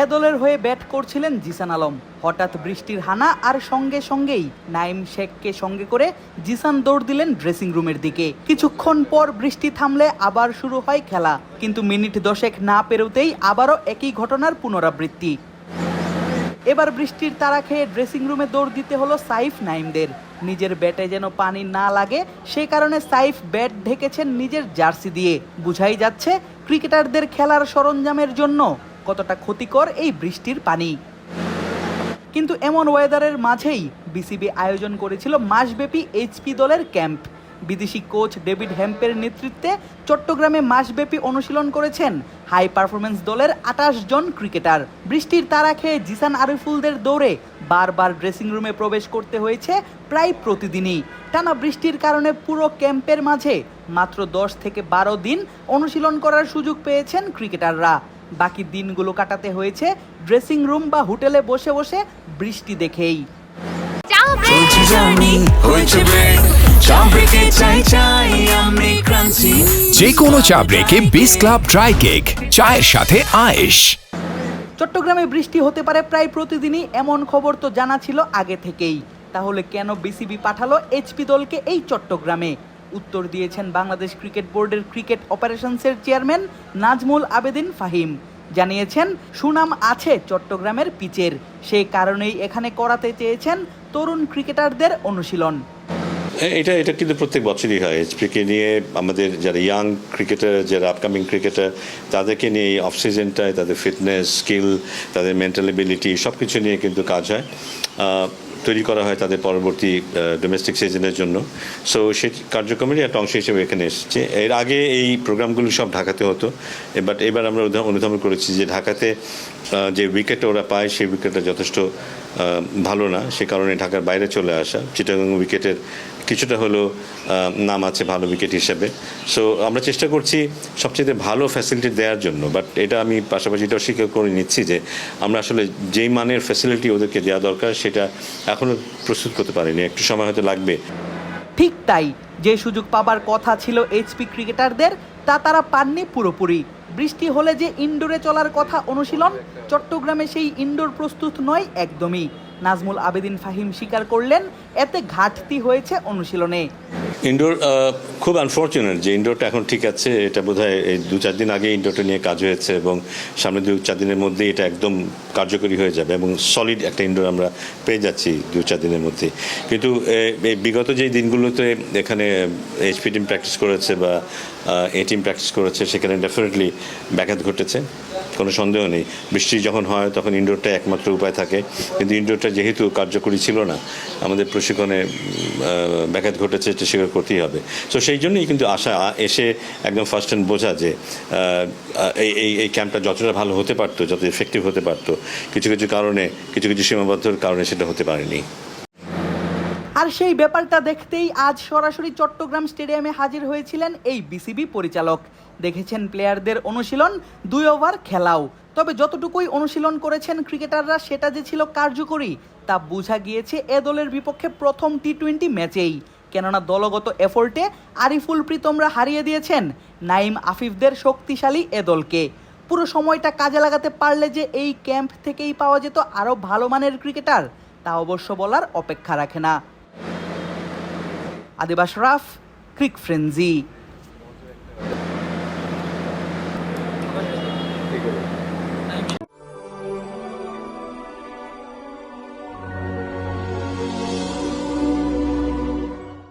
এ দলের হয়ে ব্যাট করছিলেন জিসান আলম। হঠাৎ বৃষ্টির হানা আর সঙ্গে সঙ্গেই নাইম শেখকে সঙ্গে করে জিসান দৌড় দিলেন ড্রেসিং রুমের দিকে। কিছুক্ষণ পর বৃষ্টি থামলে আবার শুরু হয় খেলা, কিন্তু মিনিট দশেক না পেরোতেই আবারও একই ঘটনার পুনরাবৃত্তি। এবার বৃষ্টির তারা খেয়ে ড্রেসিং রুমে দৌড় দিতে হলো সাইফ নাইমদের। নিজের ব্যাটে যেন পানি না লাগে, সে কারণে সাইফ ব্যাট ঢেকেছেন নিজের জার্সি দিয়ে। বুঝাই যাচ্ছে, ক্রিকেটারদের খেলার সরঞ্জামের জন্য কতটা ক্ষতিকর এই বৃষ্টির পানি। কিন্তু এমন ওয়েদারের মাঝেই বিসিবি আয়োজন করেছিল মাসব্যাপী এইচপি দলের ক্যাম্প। বিদেশি কোচ ডেভিড হ্যাম্পের নেতৃত্বে চট্টগ্রামে মাসব্যাপী অনুশীলন করেছেন হাই পারফরমেন্স দলের আটাশ জন ক্রিকেটার। বৃষ্টির তারা খেয়ে জিসান আরিফুলদের দৌড়ে বারবার ড্রেসিং রুমে প্রবেশ করতে হয়েছে প্রায় প্রতিদিনই। টানা বৃষ্টির কারণে পুরো ক্যাম্পের মাঝে মাত্র দশ থেকে বারো দিন অনুশীলন করার সুযোগ পেয়েছেন ক্রিকেটাররা। বাকি দিনগুলো কাটাতে হয়েছে ড্রেসিং রুম বা হোটেলে বসে বসে বৃষ্টি দেখেই। যে কোনো চা ব্রেকে বিস ক্লাব ড্রাই কেক চায়ের সাথে আয়েশ। চট্টগ্রামে বৃষ্টি হতে পারে প্রায় প্রতিদিনই এমন খবর তো জানা ছিল আগে থেকেই। তাহলে কেন বিসিবি পাঠালো এইচপি দলকে এই চট্টগ্রামে? উত্তর দিয়েছেন বাংলাদেশ ক্রিকেট বোর্ডের ক্রিকেট অপারেশনসের চেয়ারম্যান নাজমুল আবেদিন ফাহিম। জানিয়েছেন, সুনাম আছে চট্টগ্রামের পিচের। সেই কারণেই এখানে করাতে চেয়েছেন তরুণ ক্রিকেটারদের অনুশীলন। এটা এটা কিন্তু প্রত্যেক বছরই হয়। এইচপিকে নিয়ে আমাদের যারা ইয়াং ক্রিকেটার যারা আপকামিং ক্রিকেটার তাদেরকে নিয়ে এই অফ তাদের ফিটনেস স্কিল তাদের মেন্টাল এবিলিটি সব কিছু নিয়ে কিন্তু কাজ হয়। তৈরি করা হয় তাদের পরবর্তী ডোমেস্টিক সিজনের জন্য। সো সে কার্যক্রমেরই একটা অংশ হিসেবে এখানে এসেছে। এর আগে এই প্রোগ্রামগুলো সব ঢাকাতে হতো। বাট এবার আমরা অনুধাবন করেছি যে ঢাকাতে যে উইকেট ওরা পায়, সেই উইকেটটা যথেষ্ট ভালো না। সে কারণে ঢাকার বাইরে চলে আসা। চিটাগাং উইকেটের কিছুটা হলো নাম আছে ভালো উইকেট হিসেবে। সো আমরা চেষ্টা করছি সবচেয়ে ভালো ফ্যাসিলিটি দেওয়ার জন্য বাট এটা আমি পাশাপাশি এটাও স্বীকার করে নিচ্ছি যে আমরা আসলে যেই মানের ফ্যাসিলিটি ওদেরকে দেওয়া দরকার, সেটা এখনও প্রস্তুত করতে পারিনি। একটু সময় হয়তো লাগবে। ঠিক তাই, যে সুযোগ পাবার কথা ছিল এইচপি ক্রিকেটারদের, তা তারা পাননি পুরোপুরি। বৃষ্টি হলে যে ইনডোরে চলার কথা অনুশীলন, চট্টগ্রামে সেই ইনডোর প্রস্তুত নয় একদমই। নাজমুল আবেদিন ফাহিম স্বীকার করলেন এতে ঘাটতি হয়েছে অনুশীলনে। ইনডোর খুব আনফর্চুনেট যে ইনডোরটা এখন ঠিক আছে, এটা বোধহয় এই দু চার দিন আগে ইনডোরটা নিয়ে কাজ হয়েছে এবং সামনে দু চার দিনের মধ্যেই এটা একদম কার্যকরী হয়ে যাবে এবং সলিড একটা ইনডোর আমরা পেয়ে যাচ্ছি দু চার দিনের মধ্যে কিন্তু এই বিগত যেই দিনগুলোতে এখানে এইচপি টিম প্র্যাকটিস করেছে বা এ টিম প্র্যাকটিস করেছে, সেখানে ডেফিনেটলি ব্যাঘাত ঘটেছে, কোনো সন্দেহ নেই। বৃষ্টি যখন হয়, তখন ইনডোরটা একমাত্র উপায় থাকে। কিন্তু ইনডোরটা যেহেতু কার্যকরী ছিল না, আমাদের প্রশিক্ষণে ব্যাঘাত ঘটেছে, এটা স্বীকার করতেই হবে। তো সেই জন্যই কিন্তু আশা এসে একদম ফার্স্ট হ্যান্ড বোঝা যে এই এই ক্যাম্পটা যতটা ভালো হতে পারতো যত এফেক্টিভ হতে পারতো, কিছু কিছু কারণে, কিছু কিছু সীমাবদ্ধতার কারণে সেটা হতে পারেনি। আর সেই ব্যাপারটা দেখতেই আজ সরাসরি চট্টগ্রাম স্টেডিয়ামে হাজির হয়েছিলেন এই বিসিবি পরিচালক। দেখেছেন প্লেয়ারদের অনুশীলন, দুই ওভার খেলাও। তবে যতটুকুই অনুশীলন করেছেন ক্রিকেটাররা, সেটা যে ছিল কার্যকরী, তা বোঝা গিয়েছে এ দলের বিপক্ষে প্রথম টি টোয়েন্টি ম্যাচেই কেননা দলগত এফোর্টে আরিফুল প্রীতমরা হারিয়ে দিয়েছেন। নাইম আফিফদের শক্তিশালী এ দলকে। পুরো সময়টা কাজে লাগাতে পারলে যে এই ক্যাম্প থেকেই পাওয়া যেত আরও ভালো মানের ক্রিকেটার, তা অবশ্য বলার অপেক্ষা রাখে না। আদিবাস রাফ, ক্রিক ফ্রেন্জি